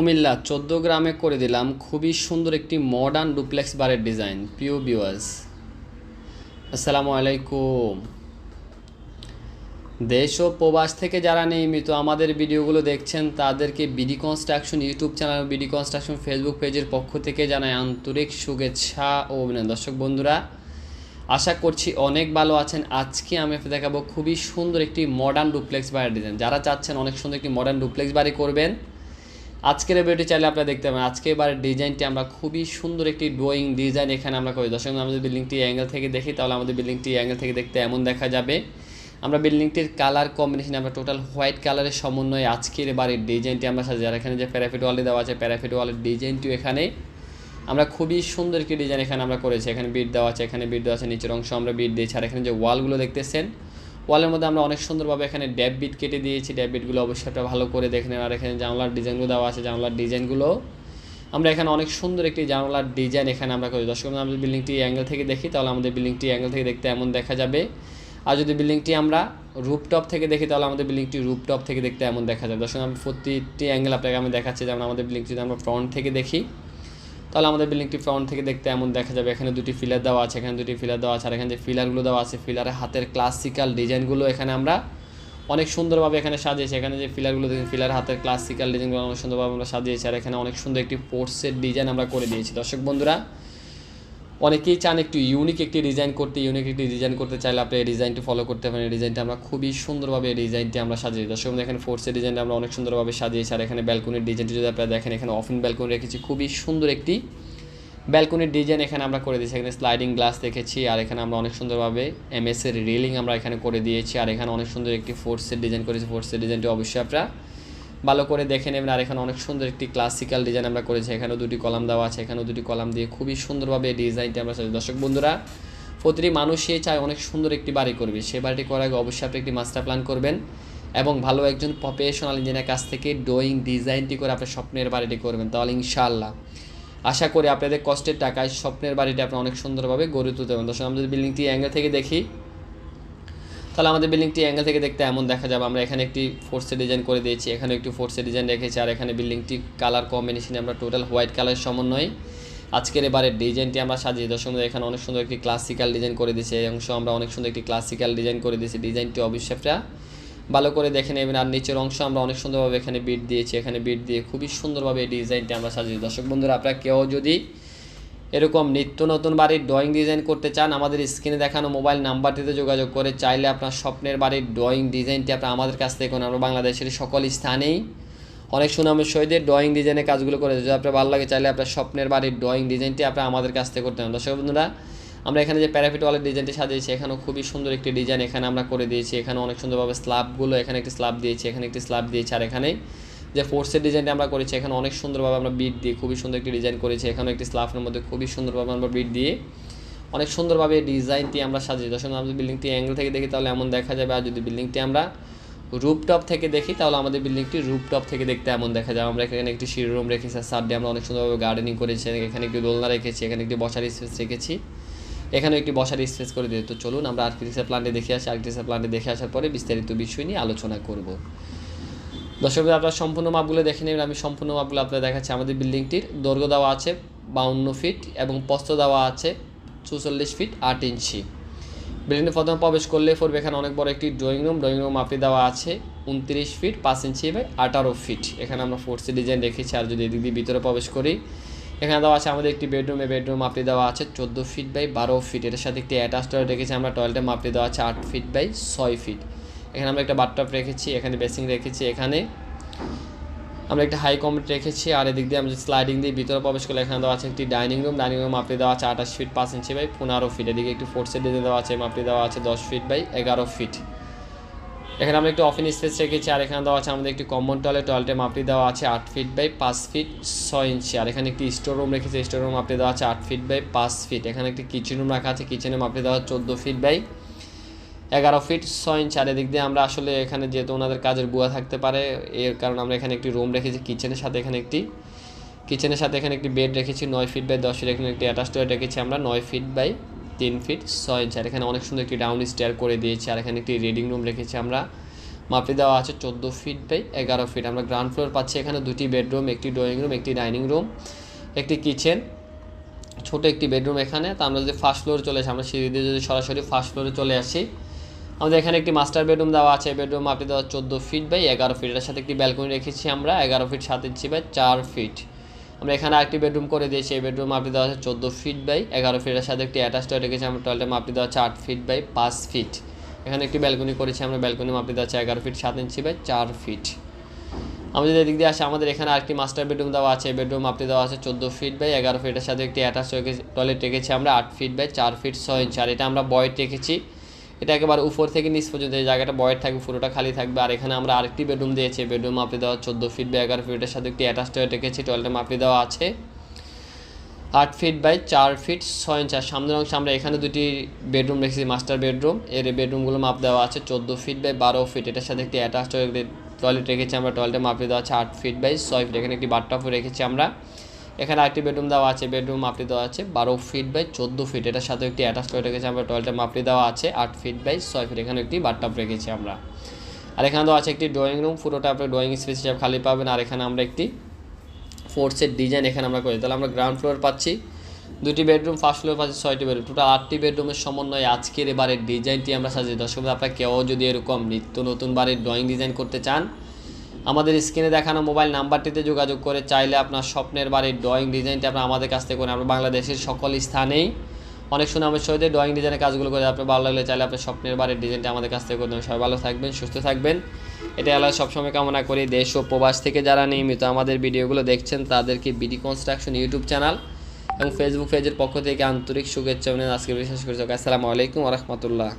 কুমিল্লা চোদ্দ গ্রামে করে দিলাম খুবই সুন্দর একটি মডার্ন ডুপ্লেক্স বারের ডিজাইন পিও বিওয়াস আসসালামু আলাইকুম। দেশ ও প্রবাস থেকে যারা নিয়মিত আমাদের ভিডিওগুলো দেখছেন, তাদেরকে BD construction YouTube channel BD construction Facebook পেজের পক্ষ থেকে জানাই আন্তরিক শুভেচ্ছা ও অভিনন্দন। দর্শক বন্ধুরা, আশা করছি অনেক ভালো আছেন। আজকে আমি দেখাবো খুবই সুন্দর একটি মডার্ন ডুপ্লেক্স বাড়ির ডিজাইন যারা চাচ্ছেন অনেক সুন্দর একটি মডার্ন ডুপ্লেক্স বাড়ি করবেন আজকের ভিডিওটি চাইলে আপনারা দেখতে পাবেন আজকে এবারের ডিজাইনটি আমরা খুবই সুন্দর একটি ড্রয়িং ডিজাইন এখানে আমরা করি। দর্শক, আমরা যদি বিল্ডিংটি অ্যাঙ্গেল থেকে দেখি, তাহলে আমাদের বিল্ডিংটি অ্যাঙ্গেল থেকে দেখতে এমন দেখা যাবে। আমরা বিল্ডিংটির কালার কম্বিনেশন আমরা টোটাল হোয়াইট কালারের সমন্বয়ে আজকের বাড়ির ডিজাইনটি আমরা সাজিয়ে আর এখানে যে প্যারাফিট ওয়ালে দেওয়া আছে প্যারাফিট ওয়ালের ডিজাইনটিও এখানে। আমরা খুবই সুন্দর একটি ডিজাইন এখানে আমরা করেছি। এখানে বিট দেওয়া আছে, এখানে বিট দেওয়া আছে, নিচের অংশ আমরা বিট দিয়েছি। আর এখানে যে ওয়ালগুলো দেখতেছেন ওয়ালের মধ্যে আমরা অনেক সুন্দরভাবে এখানে ড্যাব বিট কেটে দিয়েছি। ড্যাব বিটগুলো অবশ্যই একটা ভালো করে দেখে নেন আর এখানে জানলার ডিজাইনগুলো দেওয়া আছে। জানলার ডিজাইনগুলো। আমরা এখানে অনেক সুন্দর একটি জানলার ডিজাইন এখানে আমরা করি দর্শক যদি বিল্ডিংটি অ্যাঙ্গেল থেকে দেখি, তাহলে আমাদের বিল্ডিংটি অ্যাঙ্গেল থেকে দেখতে এমন দেখা যাবে। আর যদি বিল্ডিংটি আমরা রুপটপ থেকে দেখি, তাহলে আমাদের বিল্ডিংটি রুপটপ থেকে দেখতে এমন দেখা যাবে। দর্শক, আমি প্রতিটি অ্যাঙ্গেল আপনাকে আমি দেখাচ্ছি। যেমন আমাদের বিল্ডিংটি যদি আমরা ফ্রন্ট থেকে দেখি তাহলে আমাদের বিল্ডিংটি ফ্রন্ট থেকে দেখতে এমন দেখা যাবে। এখানে দুটি ফিলার দেওয়া আছে, এখানে দুটি ফিলার দেওয়া আছে, আর এখানে যে ফিলারগুলো দেওয়া আছে ফিলারের হাতের ক্লাসিক্যাল ডিজাইনগুলো এখানে আমরা অনেক সুন্দরভাবে এখানে সাজিয়েছি। এখানে যে ফিলারগুলো দেখেন ফিলার হাতের ক্লাসিক্যাল ডিজাইনগুলো অনেক সুন্দরভাবে আমরা সাজিয়েছি, আর এখানে অনেক সুন্দর একটি পোর্টসের ডিজাইন আমরা করে দিয়েছি। দর্শক বন্ধুরা অনেকেই চান একটু ইউনিক একটি ডিজাইন করতে ইউনিক একটি ডিজাইন করতে চাইলে আপনি এই ডিজাইনটি ফলো করতে পারেন। এই ডিজাইনটা আমরা খুবই সুন্দরভাবে এই ডিজাইনটি আমরা সাজিয়ে দর্শক এখানে ফোর্সের ডিজাইনটা আমরা অনেক সুন্দরভাবে সাজিয়েছি। আর এখানে ব্যালকনির ডিজাইনটি যদি আপনারা দেখেন, এখানে অফিন ব্যালকনি রেখেছি। খুবই সুন্দর একটি ব্যালকনির ডিজাইন এখানে আমরা করে দিয়েছি। এখানে স্লাইডিং গ্লাস দেখেছি। আর এখানে আমরা অনেক সুন্দরভাবে এমএস এর রিলিং আমরা এখানে করে দিয়েছি। আর এখানে অনেক সুন্দর একটি ফোর্সের ডিজাইন করেছি। ফোর্সের ডিজাইনটি অবশ্যই আপনারা ভালো করে দেখে নেবেন। আর এখানে অনেক সুন্দর একটি ক্লাসিক্যাল ডিজাইন আমরা করেছি। এখানেও দুটি কলাম দেওয়া আছে, এখানেও দুটি কলাম দিয়ে খুবই সুন্দরভাবে এই ডিজাইনটি আমরা দর্শক বন্ধুরা, প্রতিটি মানুষই চায় অনেক সুন্দর একটি বাড়ি করবে। সে বাড়িটি করার আগে অবশ্যই আপনি একটি মাস্টার প্ল্যান করবেন এবং ভালো একজন প্রফেশনাল ইঞ্জিনিয়ার কাছ থেকে ড্রয়িং ডিজাইনটি করে আপনার স্বপ্নের বাড়িটি করবেন তাহলে ইনশাআল্লাহ। আশা করি আপনাদের কষ্টের টাকায় স্বপ্নের বাড়িটি আপনি অনেক সুন্দরভাবে গড়ে তুলতে পারবেন। দর্শক আমরা যদি বিল্ডিংটি অ্যাঙ্গেল থেকে দেখি তাহলে আমাদের বিল্ডিংটি অ্যাঙ্গেল থেকে দেখতে এমন দেখা যাবে। আমরা এখানে একটি ফোর্সের ডিজাইন করে দিয়েছি এখানে একটি ফোর্সের ডিজাইন রেখেছি, আর এখানে বিল্ডিংটি কালার কম্বিনেশনে আমরা টোটাল হোয়াইট কালারের সমন্বয়ে আজকের এবারে ডিজাইনটি আমরা সাজিয়ে দর্শক এখানে অনেক সুন্দর একটি ক্লাসিক্যাল ডিজাইন করে দিয়েছি। এই অংশ আমরা অনেক সুন্দর একটি ক্লাসিক্যাল ডিজাইন করে দিয়েছি। ডিজাইনটি অবশ্যই ভালো করে দেখে নেবেন। আর নিচের অংশ আমরা অনেক সুন্দরভাবে এখানে বিট দিয়েছি। এখানে বিট দিয়ে খুবই সুন্দরভাবে এই ডিজাইনটি আমরা সাজিয়েছি দর্শক বন্ধুরা, আপনারা কেউ যদি এরকম নিত্য নতুন বাড়ির ড্রয়িং ডিজাইন করতে চান, আমাদের স্ক্রিনে দেখানো মোবাইল নাম্বারটিতে যোগাযোগ করে চাইলে আপনার স্বপ্নের বাড়ির ড্রয়িং ডিজাইনটি আপনার আমাদের কাছ থেকে আমরা বাংলাদেশের সকল স্থানেই। অনেক সুনামের সহিত ড্রয়িং ডিজাইনের কাজগুলো করে যদি আপনার ভালো লাগে, চাইলে আপনার স্বপ্নের বাড়ির ড্রয়িং ডিজাইনটি আপনার আমাদের কাছ থেকে করতে হবে। দর্শক বন্ধুরা, আমরা এখানে যে প্যারাফিট ওয়ালের ডিজাইনটি সাজিয়েছি, এখানেও খুবই সুন্দর একটি ডিজাইন এখানে আমরা করে দিয়েছি। এখানে অনেক সুন্দরভাবে স্ল্যাবগুলো এখানে একটি স্ল্যাব দিয়েছি, এখানে একটি স্ল্যাব দিয়েছি, আর এখানে যে ফোর্সের ডিজাইনটা আমরা করেছি, এখানে অনেক সুন্দরভাবে আমরা বিট দিয়ে, খুবই সুন্দর একটি ডিজাইন করেছি। এখানে একটি স্ল্যাফের মধ্যে খুবই সুন্দরভাবে আমরা বিট দিয়ে, অনেক সুন্দরভাবে ডিজাইনটি আমরা সাজিয়ে দর্শক, আমরা বিল্ডিংটি অ্যাঙ্গেল থেকে দেখি, তাহলে এমন দেখা যাবে। আর যদি বিল্ডিংটি আমরা রুপটপ থেকে দেখি, তাহলে আমাদের বিল্ডিংটি রুপটপ থেকে দেখতে এমন দেখা যাবে। আমরা এখানে একটি সিঁড়ি রুম রেখেছি, আর সাইডে আমরা অনেক সুন্দরভাবে গার্ডেনিং করেছি। এখানে একটি দোলনা রেখেছি, এখানে একটি বসার স্পেস রেখেছি এখানে একটি বসার স্পেস করে দিয়ে তো চলুন, আমরা আর্কিটেকচার প্ল্যানটি দেখে আসি। আর্কিটেকচার প্ল্যানটি দেখে আসার পরে বিস্তারিত বিষয় নিয়ে আলোচনা করব। দর্শক আপনারা সম্পূর্ণ মাপগুলো দেখে নেবেন। আমি সম্পূর্ণ মাপগুলো আপনাদের দেখাচ্ছি। আমাদের বিল্ডিংটির দৈর্ঘ্য দেওয়া আছে বাউন্ন ফিট এবং পস্ত দেওয়া আছে চৌচল্লিশ ফিট আট ইঞ্চি। বিল্ডিংয়ে প্রথমে প্রবেশ করলে পড়বে এখানে অনেক বড় একটি ড্রয়িং রুম। ড্রয়িং রুম মাপে দেওয়া আছে উনত্রিশ ফিট, পাঁচ ইঞ্চি বাই আঠারো ফিট। এখানে আমরা ফোর্সি ডিজাইন রেখেছি আর যদি এদিক দিয়ে ভিতরে প্রবেশ করি, এখানে দেওয়া আছে আমাদের একটি বেডরুমে বেডরুম মাপে দেওয়া আছে চোদ্দ ফিট বাই বারো ফিট। এটার সাথে একটি অ্যাটাচ টয়লেট রেখেছি আমরা টয়লেটে মাপে দেওয়া আছে আট ফিট বাই ছয় ফিট। এখানে আমরা একটা বাথটব রেখেছি, এখানে বেসিং রেখেছি, এখানে আমরা একটা হাই কমেন্ট রেখেছি, আর এদিক দিয়ে আমরা স্লাইডিং দিয়ে ভিতরে প্রবেশ করলে এখানে দেওয়া আছে একটি ডাইনিং রুম ডাইনিং রুম মাপে দেওয়া আছে আঠাশ ফিট পাঁচ ইঞ্চি বাই পনেরো ফিট এদিকে একটি ফোর্সের ডিজাইন দেওয়া আছে মাপে দেওয়া আছে দশ ফিট বাই এগারো ফিট এখানে আমরা একটু অফিন স্পেস রেখেছি, আর এখানে দেওয়া আছে আমাদের একটি কমন টয়লেট টয়লেটে মাপটি দেওয়া আছে আট ফিট বাই পাঁচ ফিট ছয় ইঞ্চি আর এখানে একটি স্টোর রুম রেখেছি স্টোর রুম মাপটি দেওয়া আছে আট ফিট বাই পাঁচ ফিট এখানে একটি কিচেন রুম রাখা আছে কিচেনে মাপটি দেওয়া চোদ্দ ফিট বাই এগারো ফিট ছয় ইঞ্চ আর এদিক দিয়ে আমরা আসলে এখানে যেহেতু ওনাদের কাজের বুয়া থাকতে পারে, এর কারণে আমরা এখানে একটি রুম রেখেছি কিচেনের সাথে এখানে একটি কিচেনের সাথে এখানে একটি বেড রেখেছি, নয় ফিট বাই দশ ফিট এখানে একটি অ্যাটাচ টয়লেট রেখেছি আমরা, নয় ফিট বাই তিন ফিট ছয় ইঞ্চ আর এখানে অনেক সুন্দর একটি ডাউন স্টেয়ার করে দিয়েছি, আর এখানে একটি রিডিং রুম রেখেছি আমরা, মাপে দেওয়া আছে চোদ্দ ফিট বাই এগারো ফিট আমরা গ্রাউন্ড ফ্লোর পাচ্ছি এখানে দুটি বেডরুম একটি ড্রয়িং রুম একটি ডাইনিং রুম একটি কিচেন ছোট একটি বেডরুম এখানে, তা আমরা যদি ফার্স্ট ফ্লোরে চলে আসি, আমরা সিঁড়ি দিয়ে যদি সরাসরি ফার্স্ট ফ্লোরে চলে আসি আমাদের এখানে একটি মাস্টার বেডরুম দেওয়া আছে। বেডরুম আপনি দেওয়া চোদ্দ ফিট বাই এগারো ফিট এটার সাথে একটি ব্যালকনি রেখেছি আমরা। এগারো ফিট সাত ইঞ্চি বাই চার ফিট আমরা এখানে আরেকটি বেডরুম করে দিয়েছি। এই বেডরুম আপনি দেওয়া আছে চোদ্দ ফিট বাই এগারো ফিটের সাথে একটি অ্যাটাচ টয় রেখেছি আমরা। টয়লেটের মাপটি দেওয়া আছে আট ফিট বাই পাঁচ ফিট এখানে একটি ব্যালকনি করেছি আমরা। ব্যালকনি মাপটি দেওয়া আছে এগারো ফিট সাত ইঞ্চি বাই চার ফিট যদি এদিক দিয়ে আসি, আমাদের এখানে আরেকটি মাস্টার বেডরুম দেওয়া আছে। বেডরুম আপনি দেওয়া আছে চোদ্দ ফিট বাই এগারো ফিটের সাথে একটি অ্যাটাচ টয়লেট রেখেছি আমরা। আট ফিট বাই চার ফিট ছয় ইঞ্চি আর এটা আমরা বয়েড রেখেছি। এটা একেবারে উপর থেকে নিচ পর্যন্ত, এই জায়গাটা বয়েড থাকবে, পুরোটা খালি থাকবে। আর এখানে আমরা আরেকটি বেডরুম দিয়েছি, বেডরুম আপনি দেওয়া চোদ্দ ফিট বাই এগারো ফিটের সাথে একটি অ্যাটাচ টয়লেট রেখেছি টয়লেটের মাপি দেওয়া আছে। আট ফিট বাই চার ফিট ছয় ইঞ্চ আর সামনের অংশে আমরা এখানে দুটি বেডরুম রেখেছি মাস্টার বেডরুম। এর বেডরুমগুলো মাপ দেওয়া আছে চোদ্দ ফিট বাই বারো ফিট এটার সাথে একটি অ্যাটাচ টয়লেট রেখেছি আমরা টয়লেটে মাপে দেওয়া আছে আট ফিট বাই ছয় ফিট এখানে একটি বাথটাপও রেখেছি আমরা। এখানে আরেকটি বেডরুম দেওয়া আছে, বেডরুম মাপটি দেওয়া আছে বারো ফিট বাই চোদ্দ ফিট। এটার সাথে একটি অ্যাটাচ করে রেখেছি আমরা টয়লেটের মাপটি দেওয়া আছে আট ফিট বাই ছয় ফিট। এখানে একটি বাথটাপ রেখেছি আমরা। আর এখানে দেওয়া আছে একটি ড্রয়িং রুম পুরোটা আপনি ড্রয়িং স্পেস হিসাবে খালি পাবেন। আর এখানে আমরা একটি ফোর্সের ডিজাইন এখানে আমরা করি তাহলে আমরা গ্রাউন্ড ফ্লোর পাচ্ছি দুটি বেডরুম ফার্স্ট ফ্লোর পাচ্ছি, ছয়টি বেডরুম। টোটাল আটটি বেডরুমের সমন্বয়ে আজকের এবারের ডিজাইনটি আমরা সাজিয়ে দর্শক আপনারা কেউ যদি এরকম নিত্য নতুন বাড়ির ড্রয়িং ডিজাইন করতে চান আমাদের স্ক্রিনে দেখানো মোবাইল নাম্বারটিতে যোগাযোগ করে চাইলে আপনার স্বপ্নের বাড়ির ড্রয়িং ডিজাইনটি আপনার আমাদের কাছ থেকে করেন আমরা বাংলাদেশের সকল স্থানেই অনেক সুনামের সহিত ড্রয়িং ডিজাইনের কাজগুলো করে আপনার ভালো লাগলে চাইলে আপনার স্বপ্নের বাড়ির ডিজাইনটি আমাদের কাছ থেকে করে দেবেন সবাই ভালো থাকবেন, সুস্থ থাকবেন। এটা আল্লাহ সবসময় কামনা করি। দেশ ও প্রবাস থেকে যারা নিয়মিত আমাদের ভিডিওগুলো দেখছেন, তাদেরকে বিডি কনস্ট্রাকশন ইউটিউব চ্যানেল এবং ফেসবুক পেজের পক্ষ থেকে আন্তরিক শুভেচ্ছা আজকে বিশেষ করে আসসালামু আলাইকুম রহমতুল্লাহ।